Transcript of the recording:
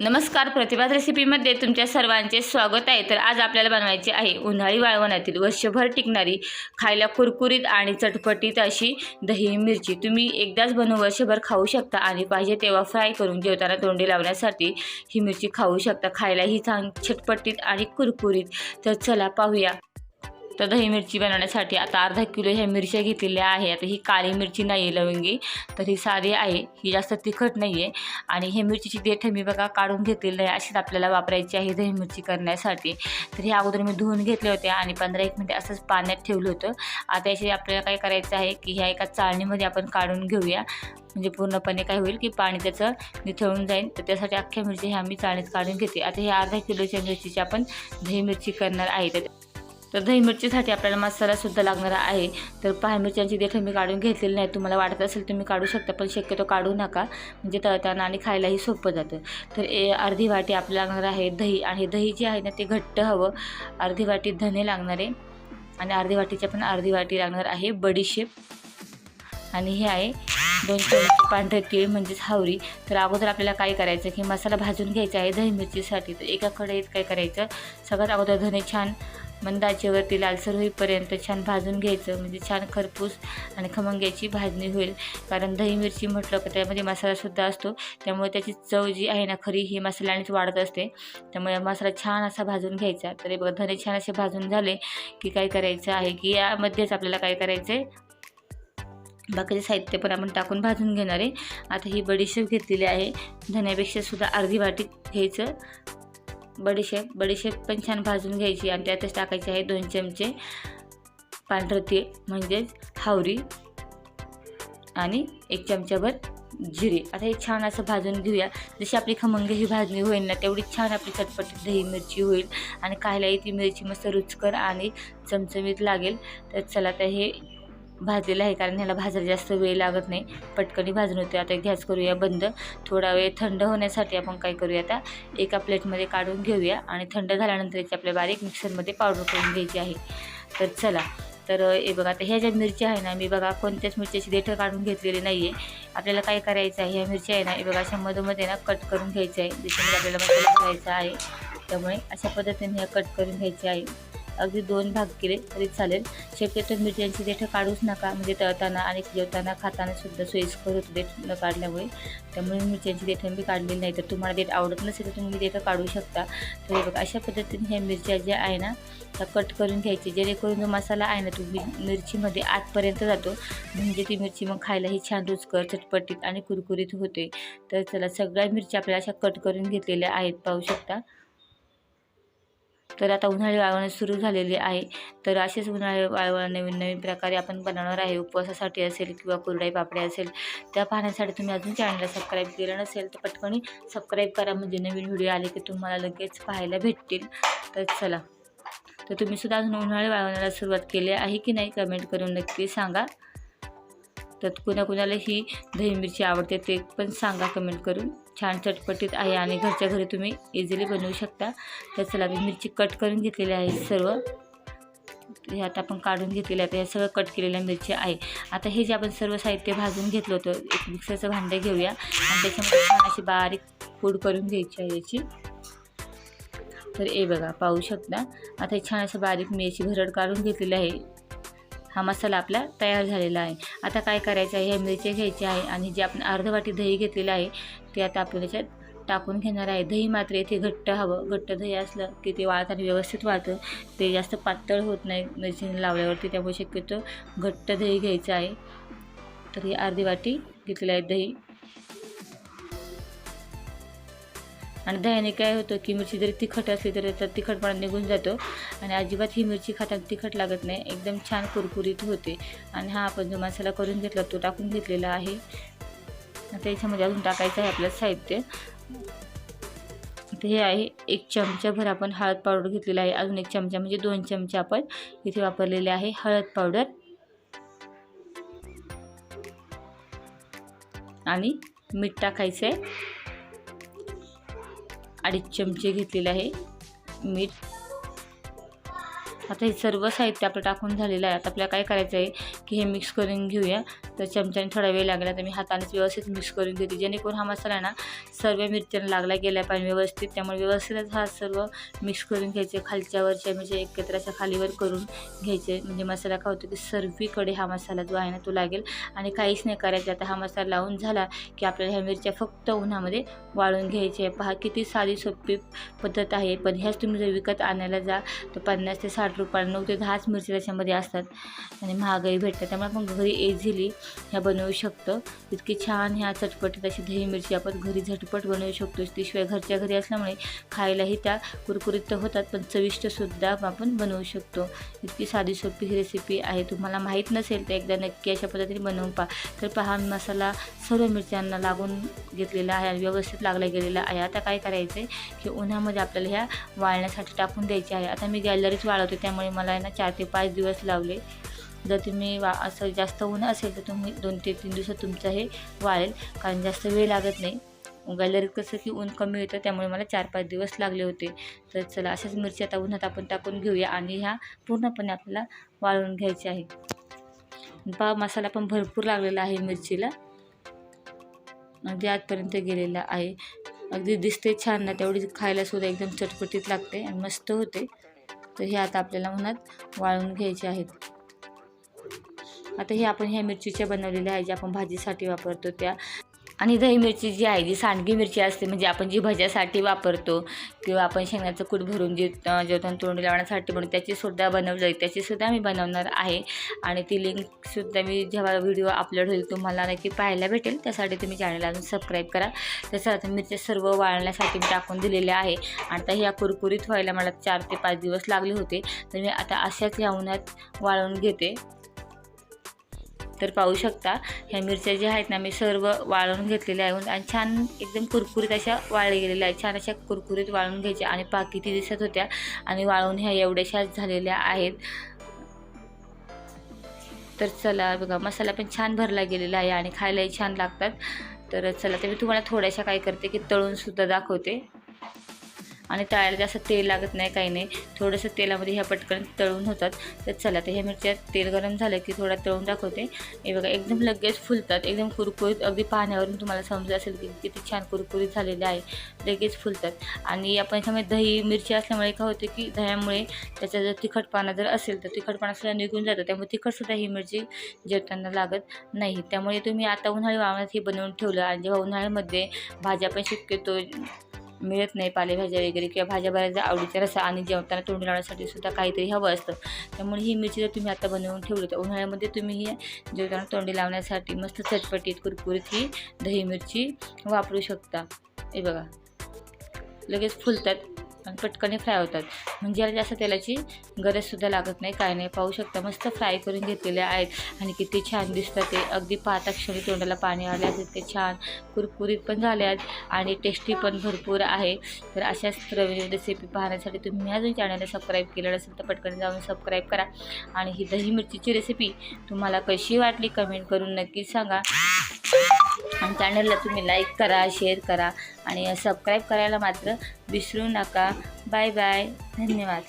नमस्कार प्रतिभात रेसिपीमध्ये तुमच्या सर्वांचे स्वागत आहे. तर आज आपल्याला बनवायची आहे उन्हाळी वाळवणातील वर्षभर टिकणारी खायला कुरकुरीत आणि चटपटीत अशी दही मिरची. तुम्ही एकदाच बनवून वर्षभर खाऊ शकता आणि पाहिजे तेव्हा फ्राय करून जेवताना तोंडी लावण्यासाठी ही मिरची खाऊ शकता. खायलाही छान चटपटीत आणि कुरकुरीत. तर चला पाहूया. तर दही मिरची बनवण्यासाठी आता अर्धा किलो ह्या मिरच्या घेतलेल्या आहे आता ही काळी मिरची नाही आहे लवंगी तर ही साधी आहे. ही जास्त तिखट नाही आहे आणि हे मिरचीची देठ मी बघा काढून घेतलेली आहे. अशीच आपल्याला वापरायची आहे दही मिरची करण्यासाठी. तर हे अगोदर मी धुवून घेतले होते आणि पंधरा एक मिनटे असंच पाण्यात ठेवलं होतं. आता याची आपल्याला काय करायचं आहे की ह्या एका चाळणीमध्ये आपण काढून घेऊया. म्हणजे पूर्णपणे काय होईल की पाणी त्याचं निथळून जाईल. तर त्यासाठी अख्ख्या मिरची ह्या मी चाळणीत काढून घेते. आता हे अर्धा किलोच्या मिरचीची आपण दही मिरची करणार आहे. तर तर दही मिरचीसाठी आपल्याला मसालासुद्धा लागणार आहे. तर पहा मिरच्यांची देखील मी काढून घेतलेली नाही. तुम्हाला वाटत असेल तुम्ही काढू शकता पण शक्यतो काढू नका. म्हणजे तळताना आणि खायलाही सोपं जातं. तर ए अर्धी वाटी आपल्याला लागणार आहे दही. आणि दही जे आहे ना ते घट्ट हवं. अर्धी वाटी धने लागणार आहे. आणि अर्धी वाटीच्या पण अर्धी वाटी लागणार आहे बडीशेप. आणि हे आहे दोन चमचे पांढरे तीळ म्हणजेच हावरी. तर अगोदर आपल्याला काय करायचं की मसाला भाजून घ्यायचा आहे दही मिरचीसाठी. तर एका कढईत काय करायचं? सगळ्यात अगोदर धने छान मंद आचेवरती लालसर होईपर्यंत छान भाजून घ्यायचं. म्हणजे छान खरपूस आणि खमंग्याची भाजणी होईल. कारण दही मिरची म्हटलं का त्यामध्ये मसालासुद्धा असतो. त्यामुळे त्याची चव जी आहे ना खरी ही मसाल्यानेच वाढत असते. त्यामुळे मसाला छान असा भाजून घ्यायचा. तर हे बघा धने छान असे भाजून झाले की काय करायचं आहे की यामध्येच आपल्याला काय करायचं आहे बाकीचे साहित्य पण आपण टाकून भाजून घेणार आहे. आता ही बडीशेप घेतलेली आहे. धन्यापेक्षा सुद्धा अर्धी वाटी घ्यायचं. बडीशेप बडीशेप पण छान भाजून घ्यायची आणि त्यातच टाकायचे आहे दोन चमचे पांढरं तीळ म्हणजेच हावरी आणि एक चमच्याभर जिरे. आता हे छान असं भाजून घेऊया. जशी आपली खमंग ही भाजणी होईल ना तेवढी छान आपली चटपटीत दही मिरची होईल. आणि खायलाही ती मिरची मस्त रुचकर आणि चमचमीत लागेल. तर चला तर हे भाजलेलं आहे कारण ह्याला भाजायला जास्त वेळ लागत नाही. पटकनी भाजून होते आता गॅस करूया बंद. थोडा वेळ थंड होण्यासाठी आपण काय करूया आता? एका प्लेटमध्ये काढून घेऊया आणि थंड झाल्यानंतर याची आपल्या बारीक मिक्सरमध्ये पावडर करून घ्यायची आहे. तर चला. तर हे बघा आता ह्या ज्या मिरच्या आहे ना मी बघा कोणत्याच मिरच्याची देठं काढून घेतलेली नाही आहे आपल्याला काय करायचं आहे? ह्या मिरच्या आहे ना हे बघा अशा मधोमध्ये ना कट करून घ्यायचं आहे. ज्याच्यामध्ये आपल्याला मसाला करायचा आहे. त्यामुळे अशा पद्धतीने ह्या कट करून घ्यायची आहे. अगदी दोन भाग केले तरी चालेल. शक्यतो मिरच्यांची देठं काढूच नका. म्हणजे तळताना आणि जेवताना खाताना सुद्धा सोयीस्कर होतं देठ न काढल्यामुळे. त्यामुळे मिरच्यांची देठं मी काढलेली नाही. तर तुम्हाला देठ आवडत नसेल तर तुम्ही देठं काढू शकता. तर हे बघा अशा पद्धतीने ह्या मिरच्या ज्या आहे ना त्या कट करून घ्यायची जेणेकरून जो मसाला आहे ना तो मिरचीमध्ये आतपर्यंत जातो. म्हणजे ती मिरची मग खायलाही छान रुचकर चटपटीत आणि कुरकुरीत होते. तर चला सगळ्या मिरच्या आपल्याला अशा कट करून घेतलेल्या आहेत. पाहू शकता. तर आता उन्हाळी वाळवण सुरू झालेली आहे. तर असेच उन्हाळी वाळवण नवीन नवीन प्रकारे आपण बनवणार आहे. उपवासासाठी असेल किंवा कुरडाई पापड्या असेल त्या पाहण्यासाठी तुम्ही अजून चॅनलला सबस्क्राईब केलं नसेल तर पटकन सबस्क्राईब करा. म्हणजे नवीन व्हिडिओ आले की तुम्हाला लगेच पाहायला भेटतील. तर चला. तर तुम्ही सुद्धा अजून उन्हाळी वाळवण्याला सुरुवात केली आहे की नाही कमेंट करून नक्की सांगा. तर कुणाकुणाला ही दही मिरची आवडते ते पण सांगा कमेंट करून. छान चटपटीत आहे आणि घरच्या घरी तुम्ही इझिली बनवू शकता. तर चला मी मिरची कट करून घेतलेली आहे सर्व. हे आता आपण काढून घेतलेलं आहे. हे सगळं कट केलेल्या मिरची आहे. आता हे जे आपण सर्व साहित्य भाजून घेतलं होतं एक मिक्सरचं भांडं घेऊया. आणि त्याच्यामध्ये छान अशी बारीक पूड करून घ्यायची आहे याची. तर हे बघा पाहू शकता. आता हे छान असं बारीक मी याची भरड काढून घेतलेली आहे. हा मसाला आपला तयार झालेला आहे. आता काय करायचं आहे? ह्या मिरच्या घ्यायच्या आहे आणि जे आपण अर्ध वाटी दही घेतलेलं आहे ते आता आपण त्याच्यात टाकून घेणार आहे. दही मात्र इथे घट्ट हवं. घट्ट दही असलं की ते वाळताना व्यवस्थित वाळतं. ते जास्त पातळ होत नाही मिरची लावल्यावरती त्यामुळे शक्यतो घट्ट दही घ्यायचं आहे. तर ही अर्धी वाटी घेतलेली आहे दही. आणि दह्याने काय होतं की मिरची जरी तिखट असली तरी त्याचा तिखटपणा निघून जातो. आणि अजिबात ही मिरची खाताना तिखट लागत नाही. एकदम छान कुरकुरीत होते. आणि हा आपण जो मसाला करून घेतला तो टाकून घेतलेला आहे. त्याच्यामध्ये अजून टाकायचं आहे आपलं साहित्य. हे आहे एक चमचाभर आपण हळद पावडर घेतलेला आहे. अजून एक चमचा म्हणजे दोन चमचे आपण इथे वापरलेले आहे हळद पावडर. आणि मीठ टाकायचं आहे. अडीच चमचे घेतलेले आहे. मीठ. आता हे सर्व साहित्य आपलं टाकून झालेलं आहे. आता आपल्याला काय करायचं आहे की हे मिक्स करून घेऊया. तर चमच्याने थोडा वेळ लागला तर मी हातानेच व्यवस्थित मिक्स करून घेते. जेणेकरून हा मसाला ना सर्व मिरच्यांना लागला गेला पाहिजे व्यवस्थित. त्यामुळे व्यवस्थितच हा सर्व मिक्स करून घ्यायचे. खालच्या वरच्या म्हणजे एकत्र खालीवर करून घ्यायचे. म्हणजे मसाला खावतो होतो की सर्वीकडे हा मसाला जो आहे ना तो लागेल. आणि काहीच नाही करायचं. आता हा मसाला लावून झाला की आपल्याला ह्या मिरच्या फक्त उन्हामध्ये वाळून घ्यायचे पहा किती साधी सोपी पद्धत आहे. पण ह्याच तुम्ही जर विकत आणायला जा तर पन्नास ते साठ रुपयाला नऊ ते दहाच मिरची त्याच्यामध्ये असतात. आणि महागाई भेटतात. त्यामुळे आपण घरी इझिली ह्या बनवू शकतो. इतकी छान ह्या चटपटीत अशी दही मिरची आपण घरी झटपट बनवू शकतो त्याशिवाय घरच्या घरी असल्यामुळे खायलाही त्या कुरकुरीत तर होतात पण चविष्टसुद्धा आपण बनवू शकतो. इतकी साधी सोपी ही रेसिपी आहे. तुम्हाला माहीत नसेल तर एकदा नक्की अशा पद्धतीने बनवून पहा. तर पहा मसाला सर्व मिरच्यांना लागून घेतलेला आहे आणि व्यवस्थित लागला गेलेला आहे. आता काय करायचं आहे की उन्हामध्ये आपल्याला ह्या वाळण्यासाठी टाकून द्यायचे आहे. आता मी गॅलरीच वाळवते त्यामुळे मला आहे ना चार ते पाच दिवस लावले. जर तुम्ही वा असं जास्त ऊन असेल तर तुम्ही दोन ते तीन दिवसात तुमचं हे वाळेल. कारण जास्त वेळ लागत नाही. गॅलरीत कसं की ऊन कमी येतं त्यामुळे मला चार पाच दिवस लागले होते. तर चला अशाच मिरची आता उन्हात आपण टाकून घेऊया आणि ह्या पूर्णपणे आपल्याला वाळवून घ्यायच्या आहे पहा मसाला पण भरपूर लागलेला आहे मिरचीला. अगदी आजपर्यंत गेलेला आहे. अगदी दिसते छान ना तेवढी खायला सुद्धा एकदम चटपटीत लागते आणि मस्त होते. तर हे आता आपल्याला उन्हात वाळून घ्यायचे आहेत. आता हे आपण ह्या मिरचीच्या बनवलेल्या आहे ज्या आपण भाजीसाठी वापरतो त्या. आणि दही मिरची जी आहे जी सांडगी मिरची असते म्हणजे आपण जी भज्यासाठी वापरतो किंवा आपण शेंगाचं कूट भरून जे जेवण तोंड लावण्यासाठी म्हणून त्याचीसुद्धा बनवलं त्याचीसुद्धा मी बनवणार आहे. आणि ती लिंकसुद्धा मी जेव्हा व्हिडिओ अपलोड होईल तुम्हाला नक्की पाहायला भेटेल. त्यासाठी तुम्ही चॅनलला अजून सबस्क्राईब करा. तसं आता मिरच्या सर्व वाळण्यासाठी मी टाकून दिलेल्या आहे. आता ह्या कुरकुरीत व्हायला मला चार ते पाच दिवस लागले होते. तर मी आता अशाच या उन्हात वाळवून घेते. तर पाहू शकता. ह्या मिरच्या ज्या आहेत ना मी सर्व वाळवून घेतलेल्या आहे आणि छान एकदम कुरकुरीत अशा वाळले गेलेल्या आहेत. छान अशा कुरकुरीत वाळून घ्यायच्या. आणि पाकिती दिसत होत्या. आणि वाळवून ह्या एवढ्याशाच झालेल्या आहेत. तर चला बघा मसाला पण छान भरला गेलेला आहे आणि खायलाही छान लागतात. तर चला तर मी तुम्हाला थोड्याशा काय करते की तळूनसुद्धा दाखवते. आणि तळायला जास्त तेल लागत नाही काही नाही. थोडंसं तेलामध्ये ह्या पटकन तळून होतात. तर चला तर ह्या मिरच्या तेल गरम झालं की थोडा तळून दाखवते. हे बघा एकदम लगेच फुलतात एकदम कुरकुरीत. अगदी पाण्यावरून तुम्हाला समजलं असेल की किती छान कुरकुरीत झालेले आहे. लगेच फुलतात. आणि आपण ह्याच्यामध्ये दही मिरची असल्यामुळे काय होते की दह्यामुळे त्याचा जर तिखटपणा जर असेल तर तिखटपणा सुद्धा निघून जातो. त्यामुळे तिखटसुद्धा ही मिरची जेवताना लागत नाही. त्यामुळे तुम्ही आता उन्हाळी वावरात हे बनवून ठेवलं. आणि जेव्हा उन्हाळ्यामध्ये भाज्या पण शक्यतो मिळत नाही पालेभाज्या वगैरे किंवा भाज्या बऱ्याचदा आवडीच्या रसा आणि जेवताना तोंडी लावण्यासाठी सुद्धा काहीतरी हवं असतं. त्यामुळे ही मिरची जर तुम्ही आता बनवून ठेवली तर उन्हाळ्यामध्ये तुम्ही ही जेवताना तोंडी लावण्यासाठी मस्त चटपटीत कुरकुरीत ही दही मिरची वापरू शकता. हे बघा. लगेच फुलतात. पटकन फ्राय होतात. म्हणजे याला जास्त तेलाची गरजसुद्धा लागत नाही काय नाही. पाहू शकता मस्त फ्राय करून घेतलेले आहेत आणि किती छान दिसतात ते. अगदी पाहता क्षणी तोंडाला पाणी आले आहेत ते छान कुरकुरीत पण झाले आहेत आणि टेस्टी पण भरपूर आहे. तर अशाच नवीन रेसिपी पाहण्यासाठी तुम्ही अजून चॅनलला सबस्क्राईब केलं नसेल तर पटकन जाऊन सबस्क्राईब करा. आणि ही दही मिरचीची रेसिपी तुम्हाला कशी वाटली कमेंट करून नक्कीच सांगा. आणि चॅनलला तुम्ही लाईक करा शेअर करा आणि सबस्क्राईब करायला मात्र विसरू नका. बाय बाय धन्यवाद.